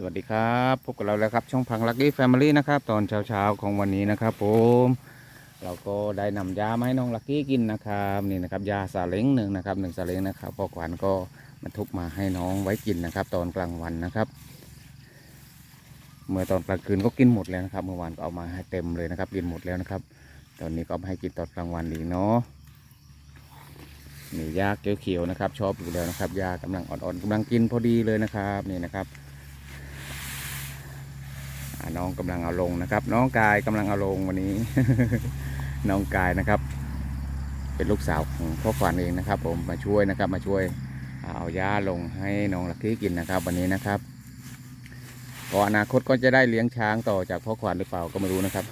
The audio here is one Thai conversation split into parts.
สวัสดีครับพบกับเราแล้วครับช่องพังลักกี้แฟมิลี่นะครับตอนเช้าๆของวันนี้นะครับผมเราก็ได้นำยามาให้น้องลักกี้กินนะครับนี่นะครับยาซาเล้งหนึ่งนะครับหนึ่งซาเล้งนะครับพ่อขวัญก็บรรทุกมาให้น้องไว้กินนะครับ ตอนกลางวันนะครับ เมื่อตอนกลางคืนก็กินหมดแล้วนะครับ เมื่อวานก็เอามาให้เต็มเลยนะครับกินหมดแล้วนะครับ ตอนนี้ก็มาให้กินตอนกลางวันอีเนาะนี่ยาเขียวๆนะครับ ชอบอยู่แล้วนะครับยากำลังอ่อนๆกำลังกินพอดีเลยนะครับนี่นะครับ น้องกำลังเอาลงนะครับ น้องกายกำลังเอาลงวันนี้ น้องกายนะครับ เป็นลูกสาวของพ่อขวัญเองนะครับ ผมมาช่วยนะครับ มาช่วยเอาหญ้าลงให้น้องลักกี้กินนะครับ วันนี้นะครับก็อนาคตก็จะได้เลี้ยงช้างต่อจากพ่อขวัญหรือเปล่าก็ไม่รู้นะครับ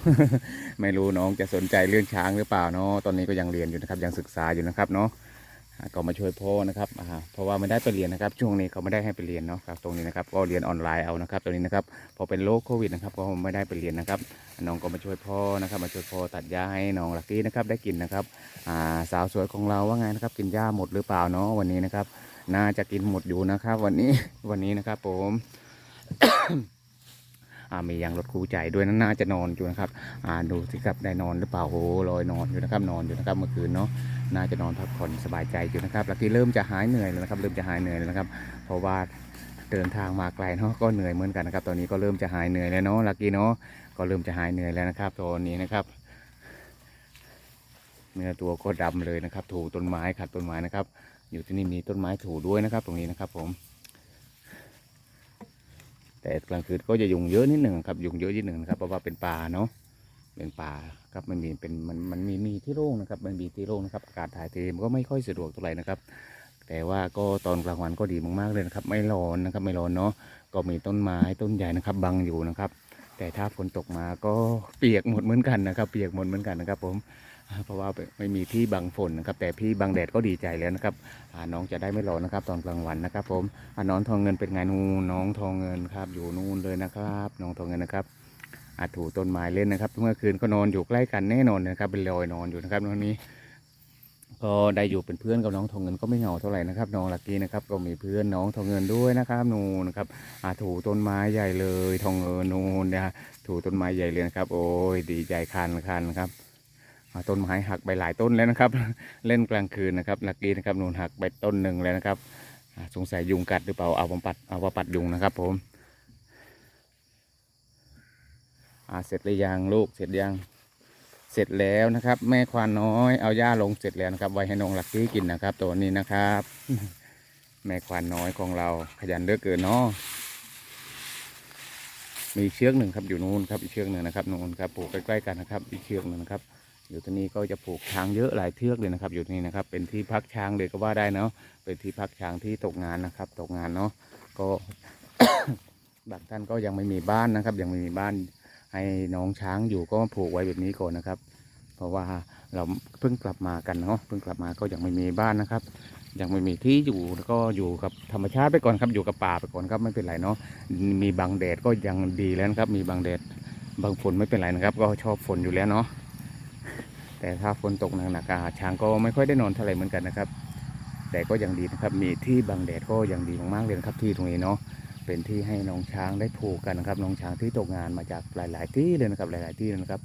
ไม่รู้น้องจะสนใจเรื่องช้างหรือเปล่าเนาะตอนนี้ก็ยังเรียนอยู่นะครับ ยังศึกษาอยู่นะครับเนาะ ก็มาช่วยพ่อนะครับเพราะว่าไม่ได้ไปเรียนนะครับ ช่วงนี้เขาไม่ได้ให้ไปเรียนเนาะครับตรงนี้นะครับก็เรียนออนไลน์เอานะครับตรงนี้นะครับพอเป็นโรคโควิดนะครับก็ไม่ได้ไปเรียนนะครับน้องก็มาช่วยพ่อนะครับ มาช่วยพ่อตัดหญ้าให้น้องลักกี้นะครับได้กินนะครับสาวสวยของเราว่าไงนะครับ กินหญ้าหมดหรือเปล่าเนาะวันนี้นะครับ น่าจะกินหมดอยู่นะครับ วันนี้วันนี้นะครับผม มียางรถคู่ใจด้วยนะน่าจะนอนอยู่นะครับดูสิครับได้นอนหรือเปล่าโอ้ลอยนอนอยู่นะครับนอนอยู่นะครับเมื่อคืนเนาะน่าจะนอนพักผ่อนสบายใจอยู่นะครับลักกี้เริ่มจะหายเหนื่อยแล้วนะครับ เริ่มจะหายเหนื่อยแล้วนะครับ เพราะว่าเดินทางมาไกลเนาะก็เหนื่อยเหมือนกันนะครับ ตอนนี้ก็เริ่มจะหายเหนื่อยแล้วเนาะลักกี้เนาะก็เริ่มจะหายเหนื่อยแล้วนะครับตอนนี้นะครับเนื้อตัวก็ดำเลยนะครับ ถูต้นไม้ขัดต้นไม้นะครับ อยู่ที่นี่มีต้นไม้ถูด้วยนะครับ ตรงนี้นะครับผม แต่กลางคืนก็จะยุงเยอะนิดหนึ่งครับยุงเยอะนิดหนึ่งนะครับเพราะว่าเป็นป่าเนาะเป็นป่าครับมันมีเป็นมันมันมีมีที่โล่งนะครับ มันมีที่โล่งนะครับอากาศถ่ายเทมันก็ไม่ค่อยสะดวกเท่าไหร่นะครับ แต่ว่าก็ตอนกลางวันก็ดีมากๆเลยนะครับ ไม่ร้อนนะครับ ไม่ร้อนเนาะก็มีต้นไม้ต้นใหญ่นะครับ บังอยู่นะครับ แต่ถ้าฝนตกมาก็เปียกหมดเหมือนกันนะครับ เปียกหมดเหมือนกันนะครับ ผม เพราะว่าไม่มีที่บังฝนนะครับแต่พี่บังแดดก็ดีใจแล้วนะครับน้องจะได้ไม่ร้อนนะครับ ตอนกลางวันนะครับ ผมน้องทองเงินเป็นไงนูน้องทองเงินครับอยู่นู่นเลยนะครับ น้องทองเงินนะครับอาถูต้นไม้เล่นนะครับเมื่อคืนก็นอนอยู่ใกล้กันแน่นอนนะครับ เป็นรอยนอนอยู่นะครับตรงนี้ ก็ได้อยู่เป็นเพื่อนกับน้องทองเงินก็ไม่เหงาเท่าไหร่นะครับน้องลักกี้นะครับ ก็มีเพื่อนน้องทองเงินด้วยนะครับนูนะครับอาถูต้นไม้ใหญ่เลย ทองเงินนูนนะถูต้นไม้ใหญ่เลยนะครับ โอ้ยดีใจคันคันครับ ต้นไม้หักไปหลายต้นแล้วนะครับ เล่นกลางคืนนะครับลักกี้นะครับนูนหักไปต้นหนึ่งแล้วนะครับสงสัยยุงกัดหรือเปล่าเอาบำปัดเอาบำปัดยุงนะครับ ผมเสร็จหรือยังลูกเสร็จยังเสร็จแล้วนะครับ แม่ควานน้อยเอาหญ้าลงเสร็จแล้วนะครับ ไว้ให้น้องลักกี้กินนะครับ ตัวนี้นะครับ แม่ควานน้อยของเราขยันเลือกเกินเนาะมีเชือกหนึ่งครับอยู่นู้นครับอีกเชือกหนึ่งนะครับนู้นครับปลูกใกล้ๆกันนะครับอีกเชือกหนึ่งนะครับ อยู่ที่นี่ก็จะปลูกช้างเยอะหลายเชือกเลยนะครับ อยู่นี่นะครับ เป็นที่พักช้างเลยก็ว่าได้เนาะเป็นที่พักช้างที่ตกงานนะครับ ตกงานเนาะก็บางท่านก็ยังไม่มีบ้านนะครับ ยังไม่มีบ้านให้น้องช้างอยู่ก็ผูกไว้แบบนี้ก่อนนะครับ เพราะว่าเราเพิ่งกลับมากันเนาะเพิ่งกลับมาก็ยังไม่มีบ้านนะครับ ยังไม่มีที่อยู่แล้วก็อยู่กับธรรมชาติไปก่อนครับอยู่กับป่าไปก่อนครับไม่เป็นไรเนาะมีบางแดดก็ยังดีแล้วครับ มีบางแดดบางฝนไม่เป็นไรนะครับ ก็ชอบฝนอยู่แล้วเนาะ แต่ถ้าฝนตกหนักๆอะช้างก็ไม่ค่อยได้นอนเท่าไหร่เหมือนกันนะครับ แต่ก็ยังดีนะครับ มีที่บางแดดก็ยังดีมากๆเลยนะครับ ที่ตรงนี้เนาะเป็นที่ให้น้องช้างได้ผูกกันนะครับน้องช้างที่ตกงานมาจากหลาย ๆ ที่เลยนะครับหลาย ๆ ที่เลยนะครับ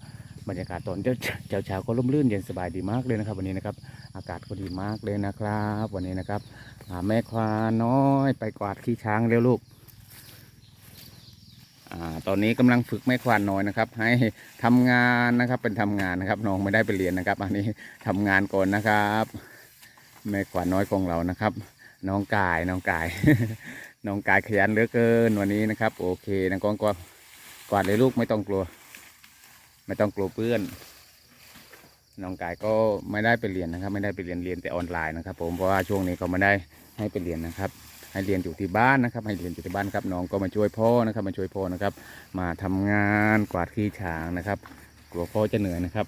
บรรยากาศตอนเช้าเช้าๆก็ร่มรื่นเย็นสบายดีมากเลยนะครับ วันนี้นะครับ อากาศก็ดีมากเลยนะครับ วันนี้นะครับแม่ควาน้อยไปกวาดขี้ช้างเร็วลูก ตอนนี้กำลังฝึกแม่ควานน้อยนะครับ ให้ทำงานนะครับเป็นทำงานนะครับน้องไม่ได้ไปเรียนนะครับ อันนี้ทำงานก่อนนะครับแม่ควานน้อยของเรานะครับ น้องกายน้องกาย น้องกายขยันเหลือเกินวันนี้นะครับ โอเคนะกองก็กวาดเลยลูกไม่ต้องกลัว ไม่ต้องกลัวเพื่อนน้องกายก็ไม่ได้ไปเรียนนะครับ ไม่ได้ไปเรียนเรียนแต่ออนไลน์นะครับ ผมเพราะว่าช่วงนี้เขาไม่ได้ให้ไปเรียนนะครับ ให้เรียนอยู่ที่บ้านนะครับให้เรียนอยู่ที่บ้านครับน้องก็มาช่วยพ่อนะครับมาช่วยพ่อนะครับ มาทำงานกวาดขี้ช้างนะครับ กลัวพ่อจะเหนื่อยนะครับ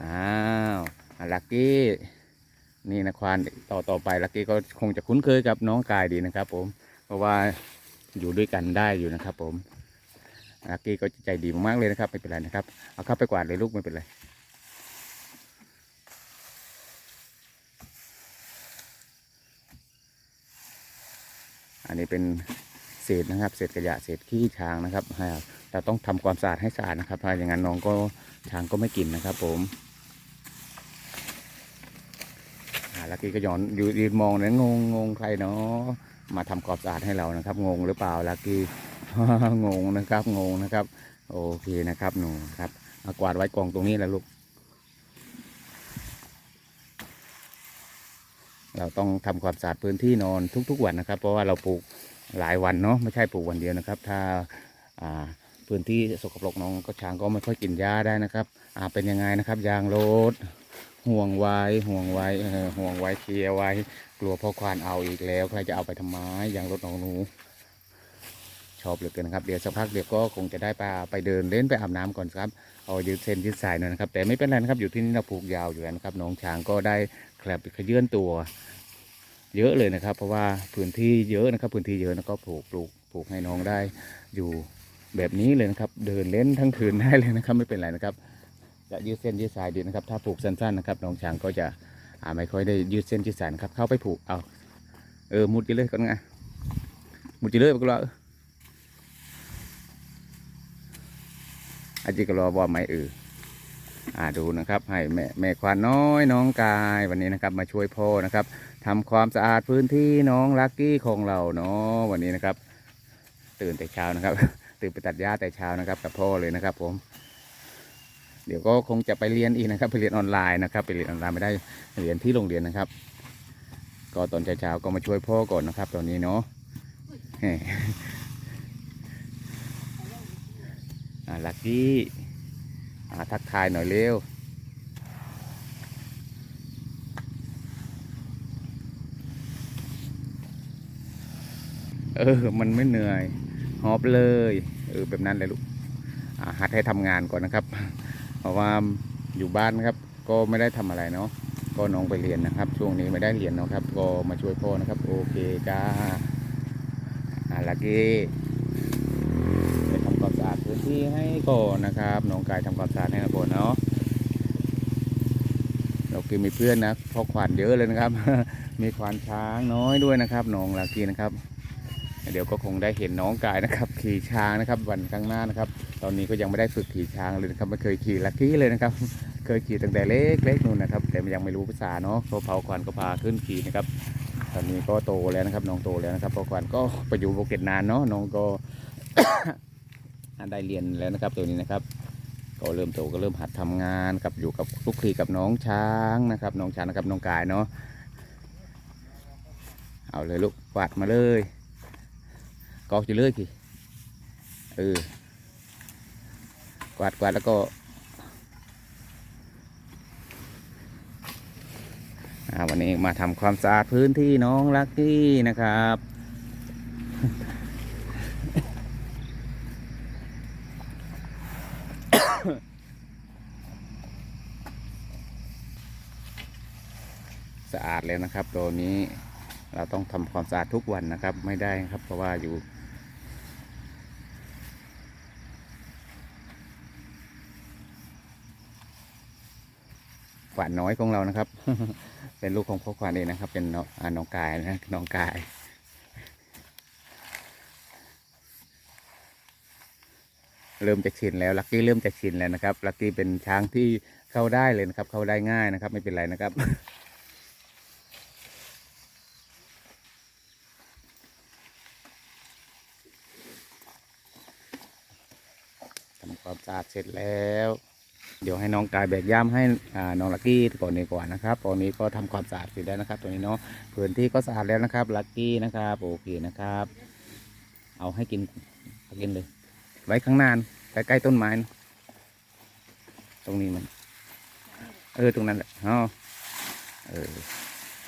อ้าวลักกี้นี่นะควานต่อต่อไปลักกี้ก็คงจะคุ้นเคยกับน้องกายดีนะครับ ผมเพราะว่าอยู่ด้วยกันได้อยู่นะครับ ผมลักกี้ก็ใจดีมากๆเลยนะครับไม่เป็นไรนะครับเอาเข้าไปกวาดเลยลูกไม่เป็นไร อันนี้เป็นเศษนะครับ เศษขยะเศษขี้ช้างนะครับเราต้องทำความสะอาดให้สะอาดนะครับถ้าอย่างนั้นน้องก็ช้างก็ไม่กินนะครับ ผมลักกี้ก็ย้อนอยู่ยืนมองนะงงงงใครเนาะมาทำความสะอาดให้เรานะครับ งงหรือเปล่าลักกี้งงนะครับงงนะครับ โอเคนะครับหนูครับกวาดไว้กองตรงนี้แหละลูก เราต้องทำความสะอาดพื้นที่นอนทุก ๆ วันนะครับ เพราะว่าเราปลูกหลายวันเนาะไม่ใช่ปลูกวันเดียวนะครับ ถ้าพื้นที่สกปรกน้องก็ช้างก็ไม่ค่อยกินหญ้าได้นะครับเป็นยังไงนะครับ ยางรถห่วงไว้ห่วงไว้ห่วงไว้เคลียไว้ กลัวพ่อควานเอาอีกแล้วใครจะเอาไปทำไมยางรถน้องหนูชอบเหลือเกินนะครับเดี๋ยวสักพักเดี๋ยวก็คงจะได้ไปไปเดินเล่นไปอาบน้ำก่อนครับเอายืดเส้นยืดสายหน่อยนะครับ แต่ไม่เป็นไรนะครับอยู่ที่นี่เราผูกยาวอยู่แล้วนะครับน้องช้างก็ได้ คลบขยื่นตัวเยอะเลยนะครับ เพราะว่าพื้นที่เยอะนะครับ พื้นที่เยอะแล้วก็ปลูกปลูกปลูกให้น้องได้อยู่แบบนี้เลยนะครับ เดินเล่นทั้งคืนได้เลยนะครับ ไม่เป็นไรนะครับ จะยืดเส้นยืดสายดีนะครับ ถ้าปลูกสั้นๆนะครับน้องช้างก็จะอ่าไม่ค่อยได้ยืดเส้นยืดสายนะครับเข้าไปผูกเอาเออมุดไปเลยก่อนไงมุดไปเลยไปก็รออาจิก็รอว่าไหมเออ อ่าดูนะครับให้แม่แม่ควานน้อยน้องกายวันนี้นะครับมาช่วยพ่อนะครับทำความสะอาดพื้นที่น้องลักกี้ของเราเนาะวันนี้นะครับ ตื่นแต่เช้านะครับ ตื่นไปตัดหญ้าแต่เช้านะครับ กับพ่อเลยนะครับ ผม เดี๋ยวก็คงจะไปเรียนอีกนะครับ ไปเรียนออนไลน์นะครับ ไปเรียนออนไลน์ไม่ได้เรียนที่โรงเรียนนะครับ ก็ตอนเช้าๆก็มาช่วยพ่อก่อนนะครับ ตอนนี้เนาะแหม่อ่าลักกี้ ทักทายหน่อยเร็วเออ มันไม่เหนื่อยหอบเลย เออ แบบนั้นเลยลูกหัดให้ทำงานก่อนนะครับ เพราะว่าอยู่บ้านนะครับ ก็ไม่ได้ทำอะไรเนาะ ก็น้องไปเรียนนะครับ ช่วงนี้ไม่ได้เรียนนะครับ ก็มาช่วยพ่อนะครับ โอเคจ้าอ่าลักกี้วาม สะอาดพื้นที่ให้ก่อนนะครับน้องกายทำความสะอาดให้ก่อนเนาะเราคือมีเพื่อนนะเพ่อขวานเยอะเลยนะครับ มีควานช้างน้อยด้วยนะครับน้องลักกี้นะครับ เดี๋ยวก็คงได้เห็นน้องกายนะครับ ขี่ช้างนะครับ วันข้างหน้านะครับ ตอนนี้ก็ยังไม่ได้ฝึกขี่ช้างเลยนะครับไม่เคยขี่ลักกี้เลยนะครับ เคยขี่ตั้งแต่เล็กเล็กนู่นนะครับ แต่ยังไม่รู้ภาษาเนาะเพอเผาควันก็พาขึ้นขี่นะครับ ตอนนี้ก็โตแล้วนะครับน้องโตแล้วนะครับเพอควันก็ไปอยู่ภูเก็ตนานเนาะน้องก็ ได้เรียนแล้วนะครับตัวนี้นะครับ ก็เริ่มโตก็เริ่มหัดทำงานกับอยู่กับคลุกคลีกับน้องช้างนะครับน้องช้างนะครับน้องกายเนาะเอาเลยลูกกวาดมาเลยกอกอยู่เลยพี่เออกวาดกวาดแล้วก็อ่าวันนี้มาทำความสะอาดพื้นที่น้องลักกี้นะครับ สะอาด แล้วนะครับตัวนี้เราต้องทำความสะอาดทุกวันนะครับ ไม่ได้ครับเพราะว่าอยู่ ขวานน้อยของเรานะครับ เป็นลูกของพ่อขวานเองนะครับ เป็นอน้องกายนะน้องกายเริ่มจะชินแล้วลักกี้เริ่มจะชินแล้วนะครับลักกี้เป็นช้างที่เข้าได้เลยนะครับ เข้าได้ง่ายนะครับ ไม่เป็นไรนะครับ ความสะอาดเสร็จแล้ว เดี๋ยวให้น้องกายแบกย่ามให้น้องลักกี้ก่อนดีกว่านะครับตอนนี้ก็ทำความสะอาดเสร็จแล้วนะครับตัวนี้เนาะพื้นที่ก็สะอาดแล้วนะครับลักกี้นะครับโอเคนะครับ เอาให้กินกินเลย ไว้ข้างหน้าใกล้ๆต้นไม้นะตรงนี้มัน เออตรงนั้นแหละอ๋อเออ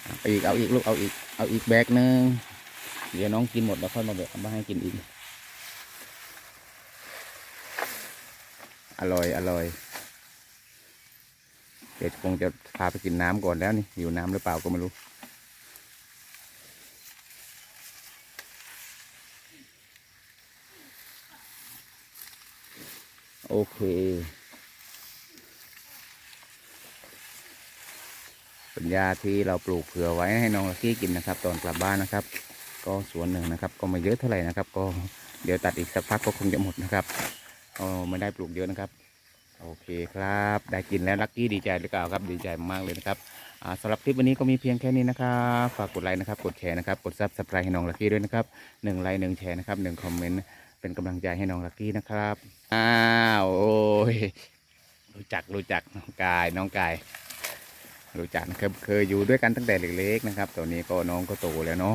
เอาอีกเอาอีกลูกเอาอีกเอาอีกแบกหนึ่งเดี๋ยวน้องกินหมดแล้วค่อยมาแบกมาให้กินอีก อร่อยอร่อยเดี๋ยวคงจะพาไปกินน้ำก่อนแล้วนี่อยู่น้ำหรือเปล่าก็ไม่รู้ โอเคป็นยาที่เราปลูกเผื่อไว้ให้น้องลักกี้กินนะครับ ตอนกลับบ้านนะครับ ก็สวนหนึ่งนะครับ ก็ไม่เยอะเท่าไหร่นะครับ ก็เดี๋ยวตัดอีกสักพักก็คงจะหมดนะครับ อ๋อไม่ได้ปลูกเยอะนะครับ โอเคครับ ได้กินแล้วลักกี้ดีใจหรือเปล่าครับ ดีใจมากเลยนะครับสำหรับคลิปวันนี้ก็มีเพียงแค่นี้นะครับฝากกดไลค์นะครับ กดแชร์นะครับ กดซับสไครต์ให้น้องลักกี้ด้วยนะครับหนึ่งไลค์หนึ่งแชร์นะครับหนึ่งคอมเมนต์เป็นกำลังใจให้น้องลักกี้นะครับ อ้าวโอ้ยรู้จักรู้จักน้องกายน้องกายรู้จักนะครับเคยอยู่ด้วยกันตั้งแต่เล็กๆนะครับตอนนี้ก็น้องก็โตแล้วเนาะ